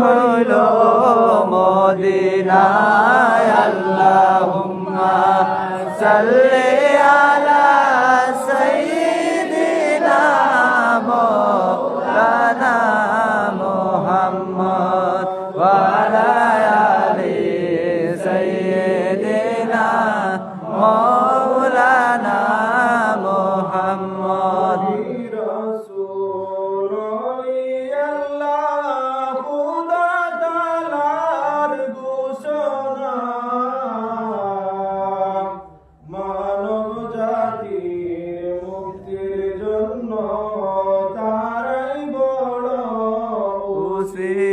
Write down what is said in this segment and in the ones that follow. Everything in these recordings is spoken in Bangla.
হইল মদিনায় আল্লাহুম্মা সাল্লি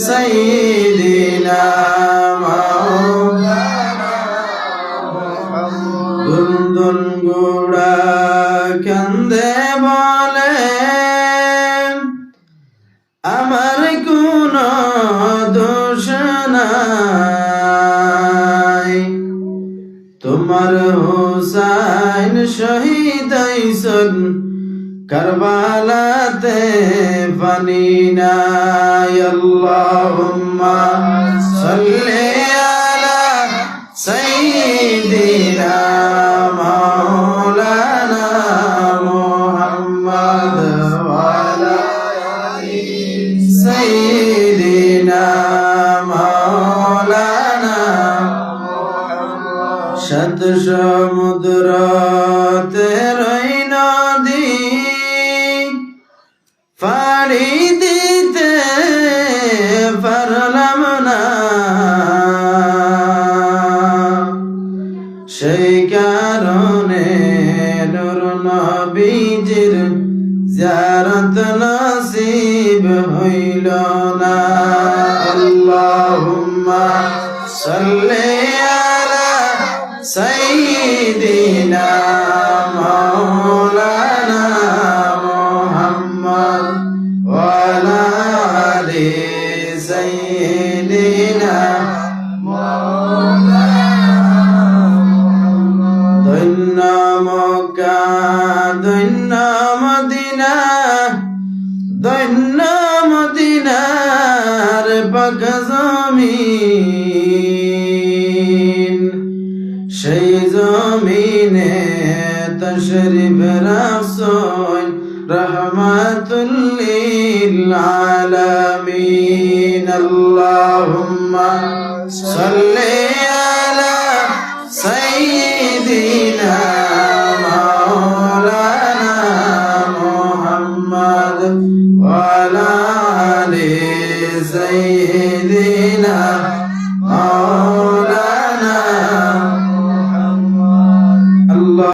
سيدنا مولانا দুন্দুন গুড়া কান্দে বলে আমার কোন দোষ নাই তোমার হোসাইন শহীদ আইসন কারবালাতে পানি নাই আল্লাহুম্মা সাল্লি আলা সাইয়্যিদিনা মাওলানা মুহাম্মদ ওয়া আলা আলি সাইয়্যিদিনা মাওলানা শত সমুদ্র তেরই পাড়ি দিতে পারলাম না। সেই কারণে নুর নবীজির জিয়ারত নসিব হইল না। আল্লাহুম্মা সাল্লি আলা সাইয়্যিদিনা মদিনা ধন্য মদিনার পাক জমিন। সেই জমিনে তশরিফ রাসূল রহমাতুল্লিল আল্লাহুম্মা সাল্লি দিনা